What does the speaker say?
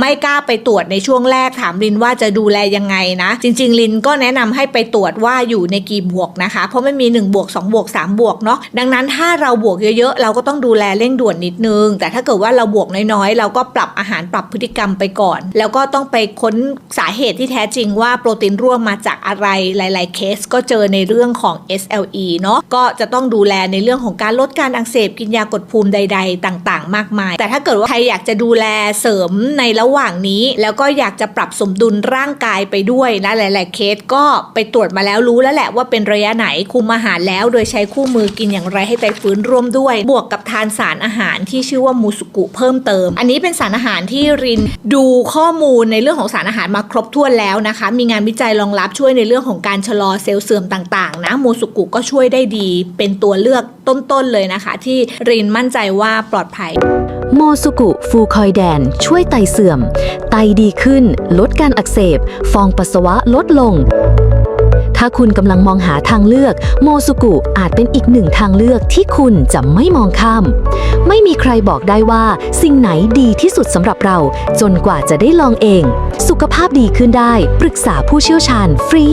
ไม่กล้าไปตรวจในช่วงแรกถามลินว่าจะดูแลยังไงนะ จริง ๆ ลินก็แนะนำให้ไปตรวจว่าอยู่ในกี่บวกนะคะ เพราะไม่มี1บวก2บวก3บวกเนาะดังนั้นถ้าเราบวกเยอะๆ เราก็ต้องดูแลเร่งด่วนนิดนึง แต่ถ้าเกิดว่าเราบวกน้อยๆ เราก็ปรับอาหารปรับพฤติกรรมไปก่อน แล้วก็ต้องไปค้นสาเหตุที่แท้จริงว่าโปรตีนร่วมมาจากอะไรหลาย ๆ เคสก็เจอในเรื่องของ SLE เนาะก็จะต้องดูแลในเรื่องของการลดการอักเสบกินยากดภูมิใด ๆ ต่าง ๆ มากมาย แต่ถ้าเกิดว่าใครอยากจะดูแลเสริมในระหว่างนี้ แล้วก็อยากจะปรับสมดุลร่างกายไปด้วยนะหลาย ๆ เคสก็ไปตรวจมาแล้วรู้แล้วแหละว่าเป็นระยะไหนคุมอาหารแล้ว โดยใช้คู่มือกินอย่างไรให้ใจฟื้นร่วมด้วย บวกกับทานสารอาหารที่ชื่อว่ามูสุกุเพิ่มเติม อันนี้เป็นสารอาหารที่รินดูข้อมูลในเรื่องของสารอาหารมาครบถ้วนแล้วนะคะ มีงานวิจัยรองรับช่วยในเรื่องของการชะลอเซลล์เสื่อมต่าง ๆ นะมูสุกุก็ช่วยได้ดี เป็นตัวเลือกต้น ๆ เลยนะคะ ที่รินมั่นใจว่าปลอดภัย โมซุกุฟูคอยแดน ช่วยไตเสื่อม ไตดีขึ้น ลดการอักเสบ ฟองปัสสาวะลดลง ถ้าคุณกำลังมองหาทางเลือก โมซุกุอาจเป็นอีกหนึ่งทางเลือกที่คุณจะไม่มองข้าม ไม่มีใครบอกได้ว่า สิ่งไหนดีที่สุดสำหรับเรา จนกว่าจะได้ลองเอง สุขภาพดีขึ้นได้ ปรึกษาผู้เชี่ยวชาญฟรี